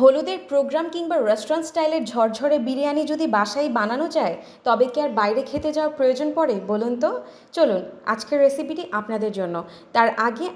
হলুদের প্রোগ্রাম কিংবা রেস্টুরেন্ট স্টাইলের ঝরঝরে বিরিয়ানি যদি বাসায় বানানো যায়, তবে কি আর বাইরে খেতে যাওয়ার প্রয়োজন পড়ে বলুন তো? চলুন, আজকের রেসিপিটি আপনাদের জন্য। তার আগে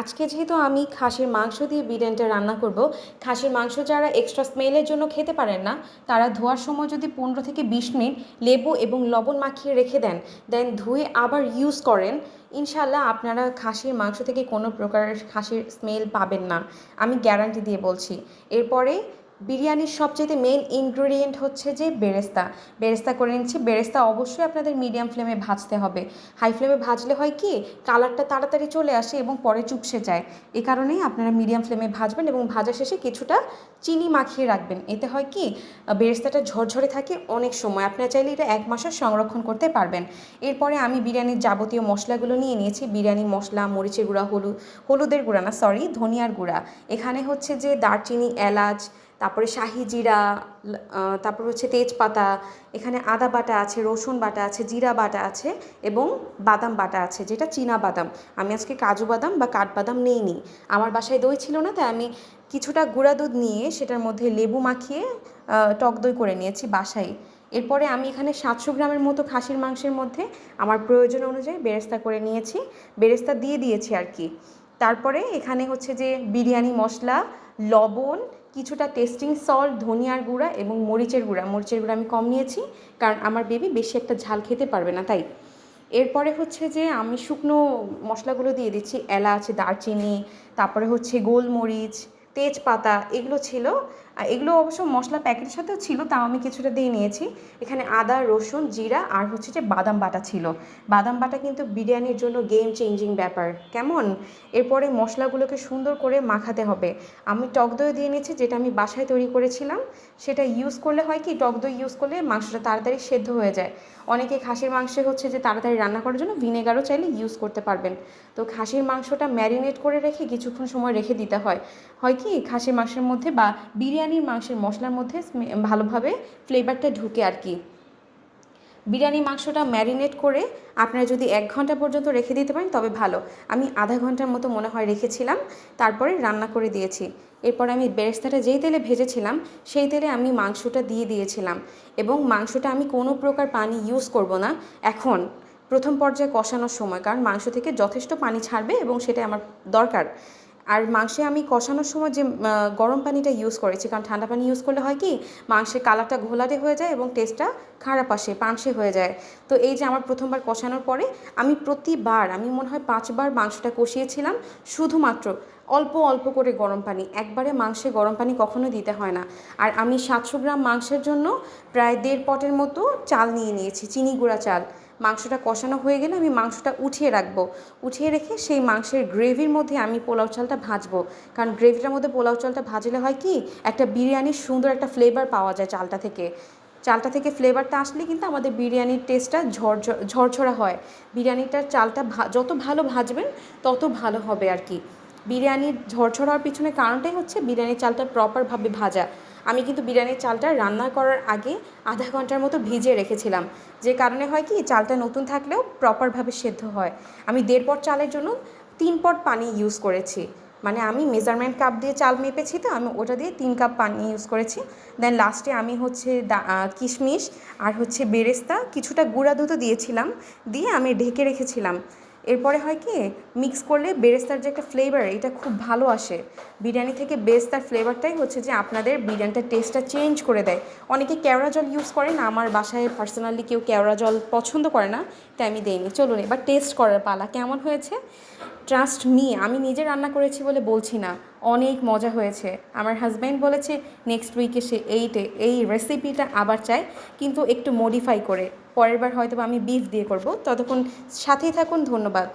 আজকে যেহেতু আমি খাসির মাংস দিয়ে বিরিয়ানিটা রান্না করব, খাসির মাংস যারা এক্সট্রা স্মেলের জন্য খেতে পারেন না, তারা ধোয়ার সময় যদি পনেরো থেকে বিশ মিনিট লেবু এবং লবণ মাখিয়ে রেখে দেন দেন ধুয়ে আবার ইউজ করেন ইনশাল্লাহ আপনারা খাসির মাংস থেকে কোনো প্রকার খাসির স্মেল পাবেন না। আমি গ্যারান্টি দিয়ে বলছি। এরপরে বিরিয়ানির সবচেয়ে মেন ইনগ্রেডিয়েন্ট হচ্ছে যে বেরেস্তা। বেরেস্তা করে নিচ্ছি। বেরেস্তা অবশ্যই আপনাদের মিডিয়াম ফ্লেমে ভাজতে হবে। হাই ফ্লেমে ভাজলে হয় কি কালারটা তাড়াতাড়ি চলে আসে এবং পরে চুপসে যায়। এ কারণেই আপনারা মিডিয়াম ফ্লেমে ভাজবেন এবং ভাজা শেষে কিছুটা চিনি মাখিয়ে রাখবেন। এতে হয় কি বেরেস্তাটা ঝরঝরে থাকে অনেক সময়। আপনারা চাইলে এটা এক মাসের সংরক্ষণ করতে পারবেন। এরপরে আমি বিরিয়ানির যাবতীয় মশলাগুলো নিয়ে নিয়েছি। বিরিয়ানি মশলা, মরিচের গুঁড়া হলুদ হলুদের গুঁড়া না সরি ধনিয়ার গুঁড়া। এখানে হচ্ছে যে দারচিনি, এলাচ তারপরে শাহি জিরা তারপর হচ্ছে তেজপাতা, এখানে আদা বাটা আছে, রসুন বাটা আছে, জিরা বাটা আছে এবং বাদাম বাটা আছে, যেটা চীনা বাদাম। আমি আজকে কাজু বাদাম বা কাঠবাদাম নেইনি। আমার বাসায় দই ছিল না, তাই আমি কিছুটা গুঁড়া দুধ নিয়ে সেটার মধ্যে লেবু মাখিয়ে টক দই করে নিয়েছি বাসায়। এরপরে আমি এখানে সাতশো গ্রামের মতো খাসির মাংসের মধ্যে আমার প্রয়োজন অনুযায়ী বেরেস্তা করে নিয়েছি। বেরেস্তা দিয়ে দিয়েছি আর কি। তারপরে এখানে হচ্ছে যে বিরিয়ানি মশলা, লবণ কিছুটা টেস্টিং সল্ট, ধনিয়ার গুঁড়া এবং মরিচের গুঁড়া। মরিচের গুঁড়া আমি কম নিয়েছি কারণ আমার বেবি বেশি একটা ঝাল খেতে পারবে না, তাই। এরপরে হচ্ছে যে আমি শুকনো মশলাগুলো দিয়ে দিচ্ছি, এলাচ, দারচিনি, তারপরে হচ্ছে গোলমরিচ, তেজপাতা, এগুলো ছিল আর এগুলো অবশ্য মশলা প্যাকেটের সাথেও ছিল, তাও আমি কিছুটা দিয়ে নিয়েছি। এখানে আদা, রসুন, জিরা আর হচ্ছে যে বাদাম বাটা ছিল। বাদাম বাটা কিন্তু বিরিয়ানির জন্য গেম চেঞ্জিং ব্যাপার। কেমন? এরপরে মশলাগুলোকে সুন্দর করে মাখাতে হবে। আমি টক দই দিয়ে নিয়েছি, যেটা আমি বাসায় তৈরি করেছিলাম। সেটা ইউজ করলে হয় কি, টক দই ইউজ করলে মাংসটা তাড়াতাড়ি সেদ্ধ হয়ে যায়। অনেকে খাসির মাংসে হচ্ছে যে তাড়াতাড়ি রান্না করার জন্য ভিনেগারও চাইলে ইউজ করতে পারবেন। তো খাসির মাংসটা ম্যারিনেট করে রেখে কিছুক্ষণ সময় রেখে দিতে হয়। হয় কি, খাসির মাংসের মধ্যে বা বিরিয়ানির মাংসের মশলার মধ্যে ভালোভাবে ফ্লেভারটা ঢুকে আর কি। বিরিয়ানি মাংসটা ম্যারিনেট করে আপনারা যদি এক ঘণ্টা পর্যন্ত রেখে দিতে পারেন, তবে ভালো। আমি আধা ঘণ্টার মতো মনে হয় রেখেছিলাম, তারপরে রান্না করে দিয়েছি। এরপর আমি বেরেস্তাটা যেই তেলে ভেজেছিলাম, সেই তেলে আমি মাংসটা দিয়ে দিয়েছিলাম। এবং মাংসটা আমি কোনো প্রকার পানি ইউজ করব না এখন। প্রথম পর্যায়ে কষানোর সময়, কারণ মাংস থেকে যথেষ্ট পানি ছাড়বে এবং সেটা আমার দরকার। আর মাংসে আমি কষানোর সময় যে গরম পানিটা ইউজ করেছি, কারণ ঠান্ডা পানি ইউজ করলে হয় কি মাংসের কালারটা ঘোলাটে হয়ে যায় এবং টেস্টটা খারাপ আসে, পাংশে হয়ে যায়। তো এই যে আমার প্রথমবার কষানোর পরে আমি প্রতিবার, আমি মনে হয় পাঁচবার মাংসটা কষিয়েছিলাম, শুধুমাত্র অল্প অল্প করে গরম পানি, একবারে মাংসে গরম পানি কখনো দিতে হয় না। আর আমি সাতশো গ্রাম মাংসের জন্য প্রায় দেড় পটের মতো চাল নিয়ে নিয়েছি, চিনি গুঁড়া চাল। মাংসটা কষানো হয়ে গেলে আমি মাংসটা উঠিয়ে রাখব। উঠিয়ে রেখে সেই মাংসের গ্রেভির মধ্যে আমি পোলাও চালটা ভাজবো। কারণ গ্রেভিটার মধ্যে পোলাও চালটা ভাজলে হয় কি, একটা বিরিয়ানির সুন্দর একটা ফ্লেভার পাওয়া যায় চালটা থেকে। চালটা থেকে ফ্লেভারটা আসলে কিন্তু আমাদের বিরিয়ানির টেস্টটা ঝরঝর ঝরঝরা হয়। বিরিয়ানিটার চালটা যত ভালো ভাজবেন, তত ভালো হবে আর কি। বিরিয়ানির ঝরঝর হওয়ার পিছনে কারণটাই হচ্ছে বিরিয়ানির চালটা প্রপারভাবে ভাজা। আমি কিন্তু বিরিয়ানির চালটা রান্না করার আগে আধা ঘণ্টার মতো ভিজিয়ে রেখেছিলাম। যে কারণে হয় কি, চালটা নতুন থাকলেও প্রপারভাবে সেদ্ধ হয়। আমি দেড় পট চালের জন্য তিন পট পানি ইউজ করেছি। মানে আমি মেজারমেন্ট কাপ দিয়ে চাল মেপেছি তো, আমি ওটা দিয়ে তিন কাপ পানি ইউজ করেছি। দেন লাস্টে আমি হচ্ছে কিশমিশ আর হচ্ছে বেরেস্তা, কিছুটা গুঁড়া দুধও দিয়েছিলাম। দিয়ে আমি ঢেকে রেখেছিলাম। এরপরে হয় কি মিক্স করলে বেরেস্তার যে একটা ফ্লেভার এটা খুব ভালো আসে। বিরিয়ানি থেকে বেরেস্তার ফ্লেভারটাই হচ্ছে যে আপনাদের বিরিয়ানিটার টেস্টটা চেঞ্জ করে দেয়। অনেকে কেওড়া জল ইউজ করেন, আমার বাসায় পার্সোনালি কেউ কেওড়া জল পছন্দ করে না, তাই আমি দেইনি। চলুন এবার টেস্ট করার পালা, কেমন হয়েছে? ট্রাস্ট মি আমি নিজে রান্না করেছি বলে বলছি না। অনেক মজা হয়েছে। আমার হাজব্যান্ড বলেছে নেক্সট উইকে সে এইটে এই রেসিপিটা আবার চাই, কিন্তু একটু মডিফাই করে। পরের বার হয়তো আমি বিফ দিয়ে করব। ততক্ষণ সাথেই থাকুন, ধন্যবাদ।